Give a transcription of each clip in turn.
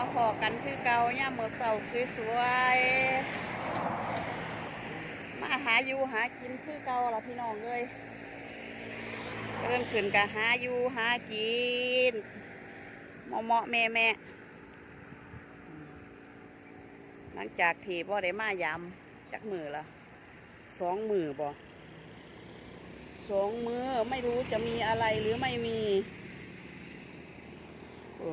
มาพอกันคือเก่าย่ามมื้อเช้าสวยๆ มาหาอยู่หากินคือเก่าละพี่น้องเลยเริ่มขึ้นกะหาอยู่หากินเหมาะเหมาะแม่แม่หลังจากที่บ่ได้มายำจักมือละสองมือบ่สองมือไม่รู้จะมีอะไรหรือไม่มีโอ้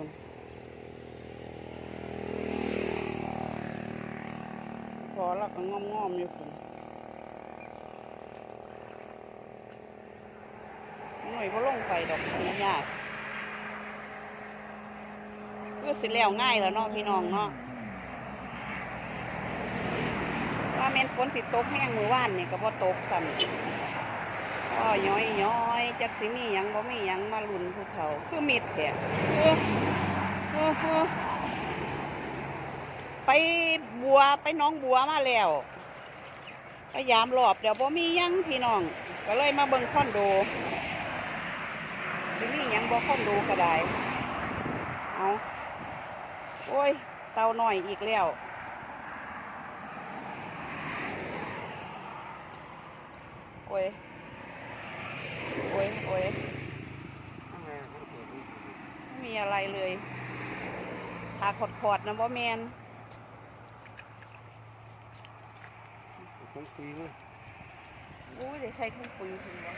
พอแล้วก็งอมๆอยู่คนหน่วยก็ลงไปดอกมันยากก็สิแล้วง่ายแล้วเนาะพี่น้องเนาะว่าแม่นฝนสิตกแห้งมือว่านนี่ก็บ่ตกกันก็ย้อยย้อยจักสิมีหยังบ่มีหยังมาลุนผู้เฒ่าคือมิดแท้เออเออเออ ไปบัวไปน้องบัวมาแล้วพยายามรอบเดี๋ยวบ่มียังพี่น้อง ก็เลยมาเบิ่งคอนโดทีนี่ยังบอกคอนโดก็ได้เอาโอ้ย เตาหน่อยอีกแล้วโอ้ยโอ้ยโอ้ยไม่มีอะไรเลย หาขดขอดๆนะบ่แมน ผมคุยว่าอุ้ยเดี๋ยวใช้ทุ่งปุ๋ยถึงวะ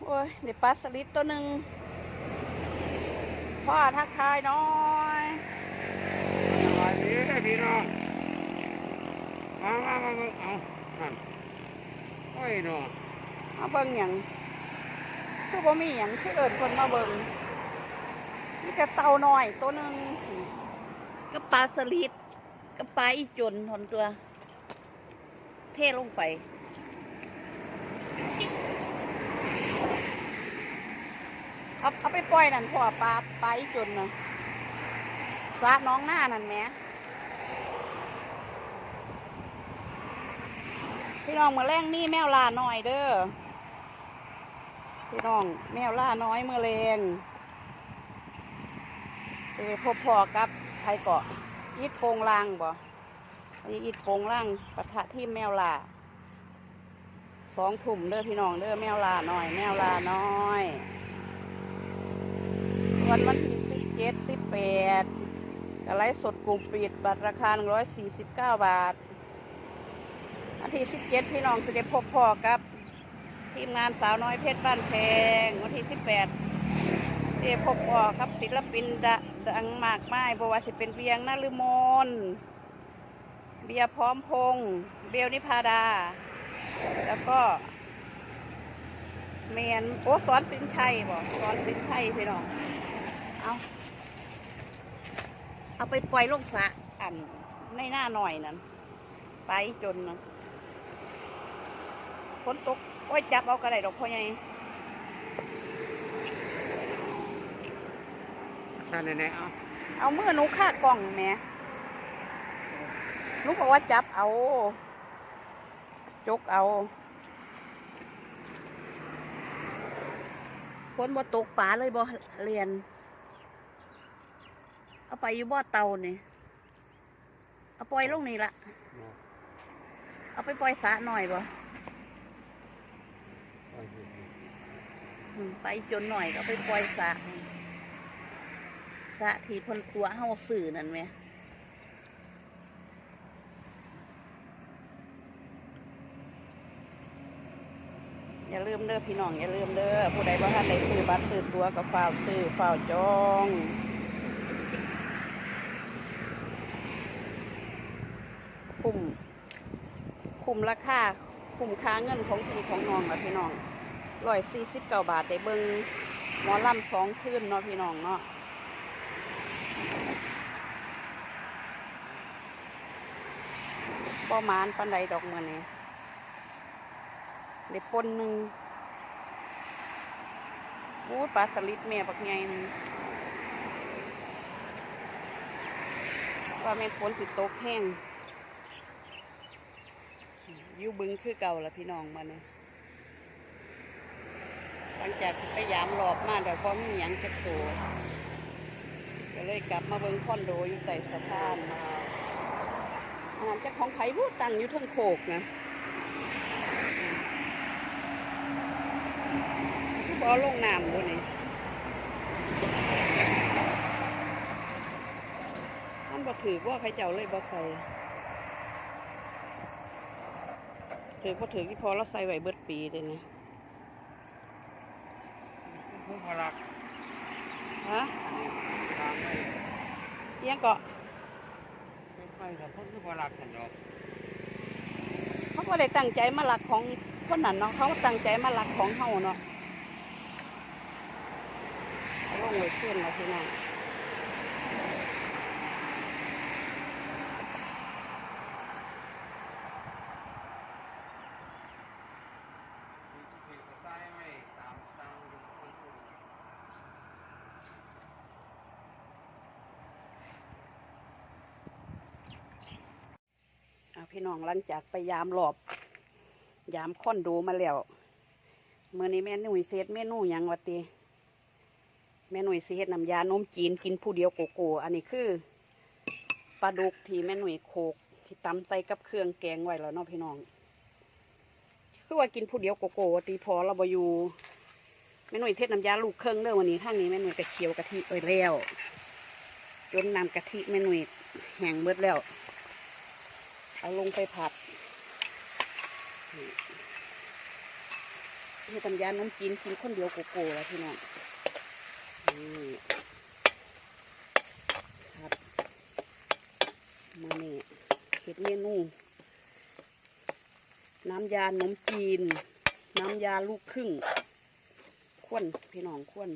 โอ้ยเดี๋ยวปลาสลิดตัวหนึ่งพ่อทักทายหน้อยสบายดีพี่น้องมามามามาเอานั่นโอ้ยเนาะมาเบิ่งหยังคือบ่มีหยังคือเอิญคนมาเบิ่งนี่ก็เต่าน้อยตัวหนึ่ง ก็ปลาสลิดก็ปลาอีจนทนตัว เทลงไป เอาเอาไปปล่อยนั่นพ่อปลาปลาอีจนนะสาดน้องหน้านั่นแหมพี่น้องมาแรงนี่แมวลาหน่อยเด้อพี่น้องแมวล่าน้อยเมื่อแรงเสพบพอกับ ไทยเกาะอีทโปงล่างบ่อันนี้อีทโปงล่างปะทะที่แมวลาสองถุ่มเด้อพี่น้องเด้อแมวลาหน้อย แมวลาน้อยวันวันที่สิบเจ็ดสิบแปดกระไรสดกลุ่มปิดบัตรราคาหนึ่งร้อยสี่สิบเก้าบาทวันที่สิบเจ็ดพี่น้องจะได้พบพ่อกับทีมงานสาวน้อยเพชรบ้านแพงวันที่สิบแปด ได้พบพ่อกับศิลปินดังมากมายบว่าสิเป็นเบียงนาลืมนเบียพร้อมพงษ์เบลนิพาดา แล้วก็เมียนโอ้สอนสินชัยบอกสอนสินชัยพี่น้องเอาเอาไปปล่อยลงสะอันในหน้าหน่อยนั่นไปจนนะฝนตกโอ้ยจับเอากระไดดอกพ่อใหญ่ ท่านไหนๆเอาเอามือหนูค่ากล่องแหม่หนูบอกว่าจับเอา จกเอาฝนบ่ตกป่าเลยบ่เรียน เอาไปอยู่บ่อเตานี่เอาปล่อยลงนี่ละเอาไปปล่อยสระหน่อยบ่อืมไปจนหน่อยก็เอาไปปล่อยสระส ระที่เพนตัวเฮาสื่อนั่นไหมอย่าลืมเด้อพี่น้องอย่าลืมเด้อผู้ใดบ่ทันได้ซื้อบัตรซื้อตัวก็ฝ้าวซื้อฝ้าวจองคุ้มคุ้มราคาคุ้มค่าเงินของพี่ของน้องนะพี่น้องร้อยสี่สิบเก้าบาทได้เบิ้งหมอลำสองคืนเนาะพี่น้องเนาะ ประมาณปันใดดอกมือนี้ได้ปนหนึ่งบูดปลาสลิดแม่บักไงนึงว่าแม่นฝนสิตกแห้งยู่บึงคือเก่าละพี่น้องมาเนี่ยหลังจากที่ไปยามหลอบมาแต่พอมีหยังจะตัวก็เลยกลับมาเบิ่งคอนโดอยู่ใต้สะพานงา นเจ้าของไผ่บูตั้งอยู่เทิงโคกนะคือบอลงน้ำด้วยนี่มันบ่ถือว่าใครเจ้าเลยบ่ใส่ถือบ่ถือที่พอเราใส่ไว้เบิดปีเลยนะผู้พลักฮะทางไม่เอียงเกาะ ไม่ไปกับพวกผู้พลักฉันดอกเขาก็เลยตั้งใจมาหลักของคนนั้นเนาะเขาตั้งใจมาหลักของเฮาเนาะเอาลงไว้ขึ้นแล้วพี่น้อง ถือกระซ้ายไม่ตามตามคน อะ พี่น้องหลังจากไปยามหลอบยามคอนโดมาแล้วเมื่อนี้แม่หนุ่ยเซตเมนูหยังวะตีแม่หนุ่ยเฮ็ดน้ำยานมจีนกินผู้เดียวโกโก้อันนี้คือปลาดุกที่แม่หนุ่ยโคกที่ตำใส่กับเครื่องแกงไว้แล้วเนาะพี่น้อง คือว่ากินผู้เดียวโกโก้ตีพอเราบอยู่แม่หนุ่ยเทศน้ำยาลูกเครื่องเด้องวันนี้ทางนี้แม่หนุ่ยกระเคียวกะทิไว้แล้วจนนำกะทิแม่หนุ่ยแห้งเบิดแล้ว เอาลงไปผัดนี่เฮ็ดน้ำยาน้ำจีนกินคนเดียวโกโก้แล้วพี่น้องนี่ครับมานี่เฮ็ดเมนูน้ำยาขนมจีน น้ำยาลูกครึ่งขวนพี่น้องขวน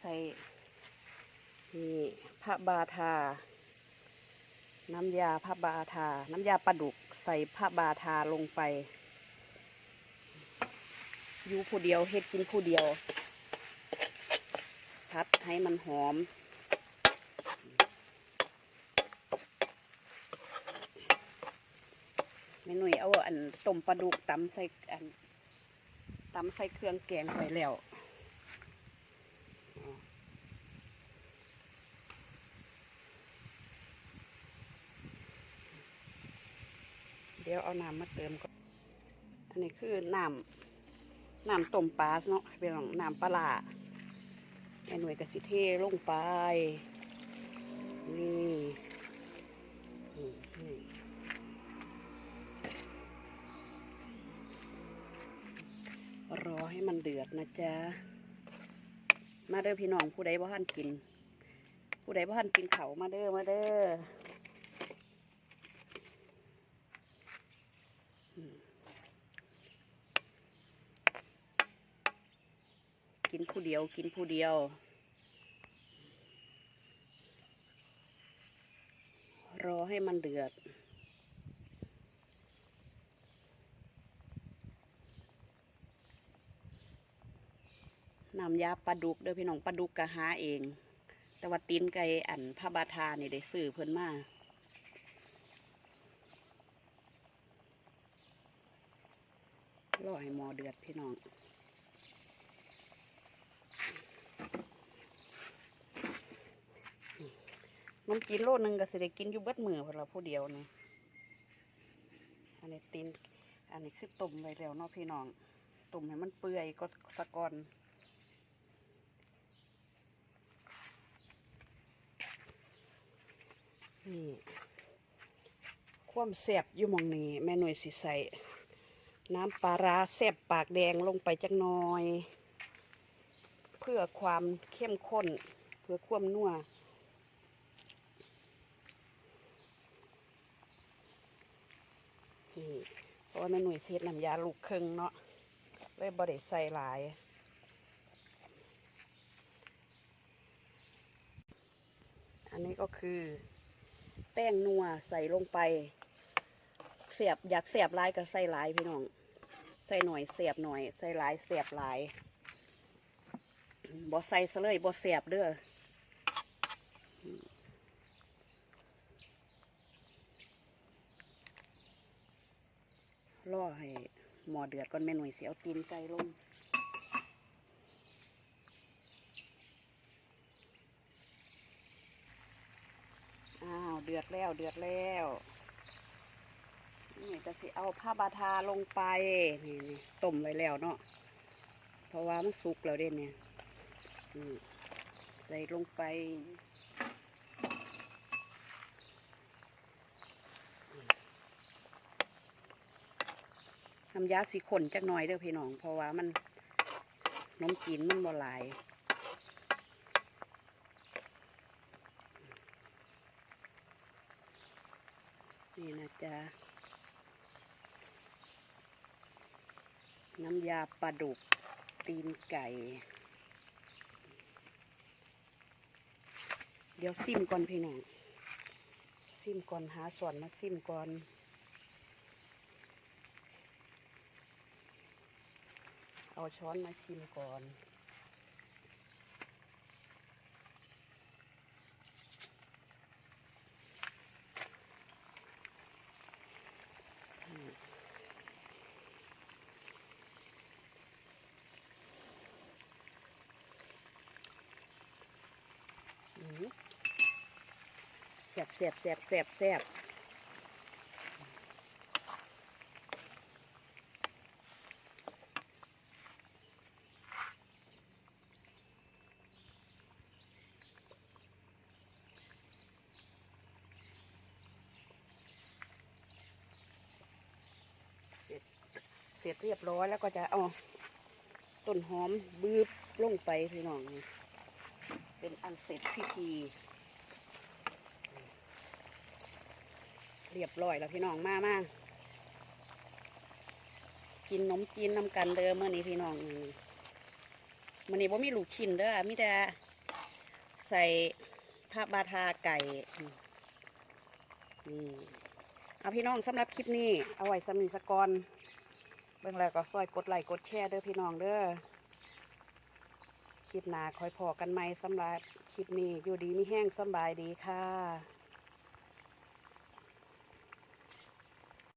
ใส่นี่พระบาทา น้ำยาพระบาทา น้ำยาปลาดุกใส่พระบาทาลงไป อยู่ผู้เดียวเฮ็ดกินผู้เดียวพัดให้มันหอมแม่หนุ่ยเอาอันต้มปลาดุกตำใส่อันตำใส่เครื่องแกงไปแล้ว ดี๋ยวเอาน้ำมาเติมก่อน อันนี้คือน้ำน้ำต้มปลาเนาะเป็นของน้ำปลาร้าแม่หน่วยกสิเทลงไป นี่รอให้มันเดือดนะจ๊ะ มาเด้อพี่น้องผู้ใดบ่ทันกิน ผู้ใดบ่ทันกินเขามาเด้อมาเด้อ กินผู้เดียว กินผู้เดียว รอให้มันเดือด น้ำยาปลาดุกเด้อพี่น้องปลาดุกกะหาเอง แต่ว่าตีนไก่อันพระบาทานี่ได้ซื้อเพิ่นมารอให้หมอเดือดพี่น้อง น้ำกินโลนึงก็สิได้กินอยู่เบิดมือพนเราผู้เดียวนี่อันนี้ตีนอันนี้คือต้มไว้แล้วเนาะพี่น้องต้มให้มันเปื่อยก็สะกอนนี่ความแซ่บอยู่มองนี้ แม่หน่วยสิใส่น้ำปลาร้าแซ่บปากแดงลงไปจักหน่อย เพื่อความเข้มข้น เพื่อความนัว เพราะว่าแม่หน่วยเซตน้ำยาลูกครึ่งเนาะเลยบริใส่หลายอันนี้ก็คือ แป้งนัวใส่ลงไปเสียบอยากเสียบลายก็ใส่ลายพี่น้อง ใส่หน่อยเสียบหน่อย ใส่ลายเสียบลายบ่ใส่ซะเลยบ่เสียบเด้อ รอให้หมอเดือดก่อนแม่หน่วยเสียเอาตีนไก่ลงอ้าวเดือดแล้วเดือดแล้วนี่จะสิเอาผ้าบาทาลงไปนี่นี่ต้มไว้แล้วเนาะเพราะว่ามันสุกแล้วเด่นเนี่ยใส่ลงไป น้ำยาสีข้นจักหน่อยเด้อพี่น้อง เพราะว่ามันนมจีนมันบ่หลายนี่นะจ๊ะน้ำยาปลาดุกตีนไก่ เดี๋ยวซิมก่อนพี่น้องซิมก่อนหาส่วนมาซิมก่อน เอาช้อนมาชิมก่อนแสบแสบแสบแสบแสบ เสร็จเรียบร้อยแล้วก็จะเอาต้นหอมบืบลงไปพี่น้องเป็นอันเสร็จพิธี เรียบร้อยแล้วพี่น้องมามากินนมจีนนำกันเด้อเมื่อนี้พี่น้องมื่อนี้บ่มีลูกชิ้นเด้อมีแต่ใส่ผ้าบาทาไก่นี่เอาพี่น้องสำหรับคลิปนี้ เอาไว้สำนีสกอน เบิ่งแล้วก็ซอยกดไลค์กดแชร์เด้อพี่น้องเด้อคลิปหน้าคอยพอกันไหมสำหรับคลิปนี้อยู่ดีมีแห้งสบายดีค่ะ